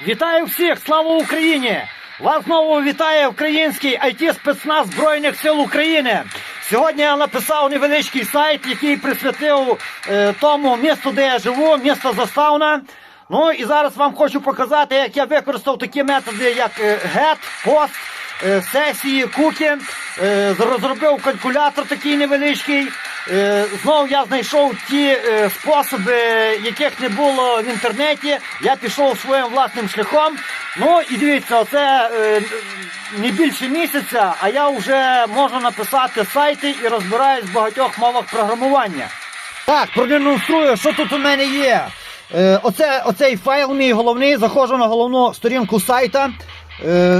Вітаю всіх! Слава Україні! Вас знову вітає український it спецназ Збройних сил України. Сьогодні я написав невеличкий сайт, який присвятив е, тому місту, де я живу, місто Заставна. Ну і зараз вам хочу показати, як я використав такі методи, як е, get, пост, е, сесії, куки. Е, розробив калькулятор такий невеличкий. Е, Знову я знайшов ті е, способи, яких не було в інтернеті. Я пішов своїм власним шляхом. Ну і дивіться, оце е, не більше місяця, а я вже можу написати сайти і розбираюсь в багатьох мовах програмування. Так, продемонструю, що тут у мене є. Оце, оцей файл мій головний. Заходжу на головну сторінку сайта.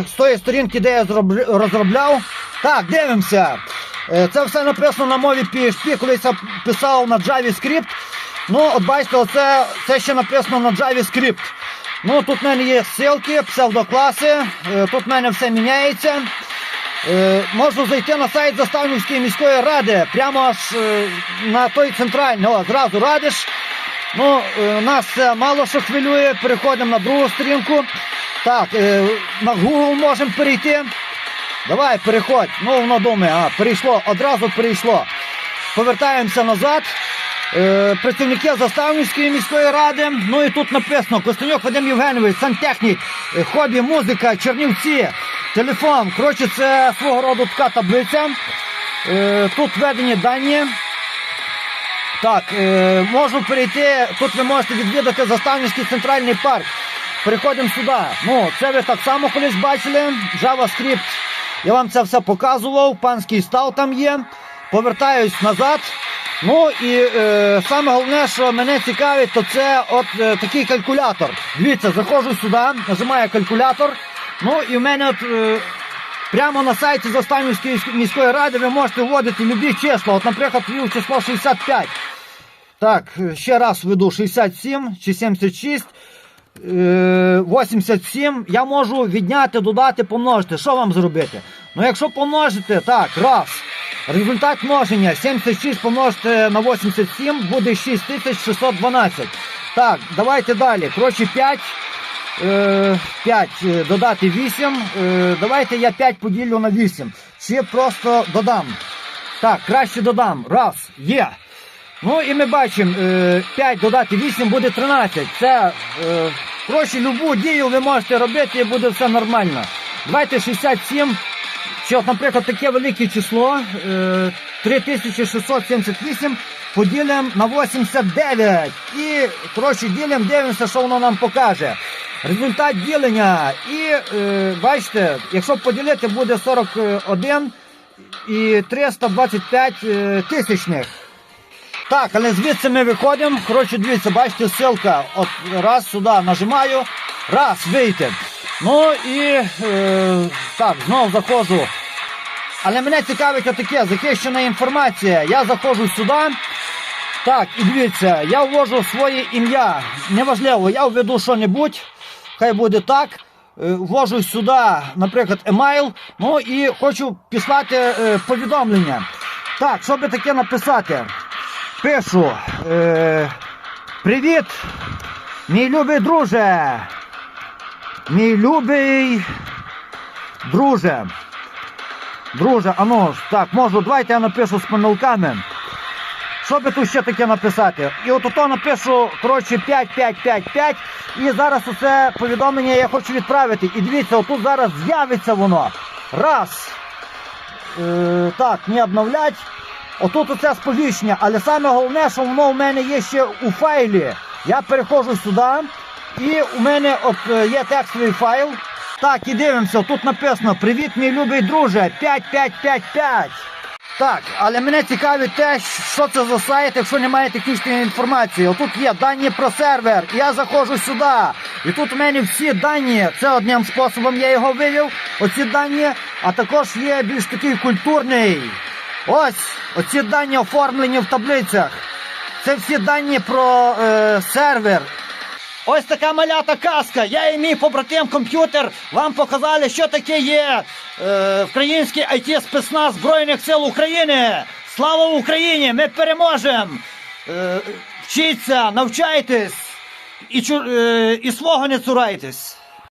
З тої сторінки, де я розробляв. Так, дивимося. Е, це все написано на мові PHP, колись я писав на JavaScript. Ну, от бачите, оце, це ще написано на JavaScript. Ну, тут в мене є ссылки, псевдокласи, е, тут в мене все міняється. Е, можу зайти на сайт Заставнівської міської ради, прямо аж на той центральний, о, зразу радиш. Ну, нас мало що хвилює, переходимо на другу сторінку. Так, на Google можемо перейти. Давай, переходь. Ну, воно думає, а, перейшло, одразу перейшло. Повертаємося назад. Е, працівники Заставницької міської ради. Ну і тут написано Костенюк Вадим Євгенович, сантехнік, е, хобі, музика, Чернівці, телефон. Коротше, це свого роду така таблиця. Е, тут введені дані. Так, е, можу перейти. Тут ви можете відвідати Заставницький центральний парк. Переходимо сюди. Ну, це ви так само колись бачили. JavaScript. Я вам це все показував. Панський став там є. Повертаюсь назад. Ну і е, саме головне, що мене цікавить, то це от е, такий калькулятор. Дивіться, заходжу сюди, нажимаю калькулятор. Ну і в мене от, е, прямо на сайті Заставнівської міської ради ви можете вводити любі числа. От, наприклад, ввів число 65. Так, ще раз введу 67 чи 76. Е, 87 я можу відняти, додати, помножити. Що вам зробити? Ну, якщо помножити, так, раз. Результат множення 76 помножити на 87 буде 6612. Так, давайте далі. Коротше, 5. Е, 5 е, додати 8. Е, давайте я 5 поділю на 8. Чи просто додам. Так, краще додам. Раз, є. Ну і ми бачимо, е, 5 додати 8 буде 13. Це, е, коротше, любу дію ви можете робити і буде все нормально. Давайте 67. Чи, от, наприклад, таке велике число е, 3678 поділимо на 89. І, коротше, ділимо, дивимося, що воно нам покаже. Результат ділення. І е, бачите, якщо поділити, буде 41 і 325 е, тисячних. Так, але звідси ми виходимо. Коротше, дивіться, бачите, ссылка. От раз сюди нажимаю, раз, вийти. Ну і е, так, знову заходжу. Але мене цікавить отаке, захищена інформація. Я заходжу сюди. Так, і дивіться, я ввожу своє ім'я. Неважливо, я введу що-небудь, хай буде так. Е, Ввожу сюди, наприклад, емейл, ну і хочу післати е, повідомлення. Так, що би таке написати? Пишу. Е, Привіт, мій любий друже. Мій любий друже. Друже, а ну так, можу, давайте я напишу з помилками. Що би тут ще таке написати? І от ото напишу, коротше, 5, 5, 5, 5. І зараз оце повідомлення я хочу відправити. І дивіться, отут зараз з'явиться воно. Раз. Е, так, не обновлять. Отут оце сповіщення, але саме головне, що воно у мене є ще у файлі. Я переходжу сюди, і у мене от е, є текстовий файл. Так, і дивимося, тут написано Привіт, мій любий друже, 5555. Так, але мене цікавить те, що це за сайт, якщо немає технічної інформації. Отут є дані про сервер. і Я заходжу сюди. І тут у мене всі дані, це одним способом я його вивів, оці дані, а також є більш такий культурний. Ось, оці дані оформлені в таблицях. Це всі дані про е, сервер. Ось така малята казка. Я і мій побратим комп'ютер вам показали, що таке є е, український it спецназ Збройних сил України. Слава Україні! Ми переможемо! Е, вчіться, навчайтесь і, е, і свого не цурайтесь.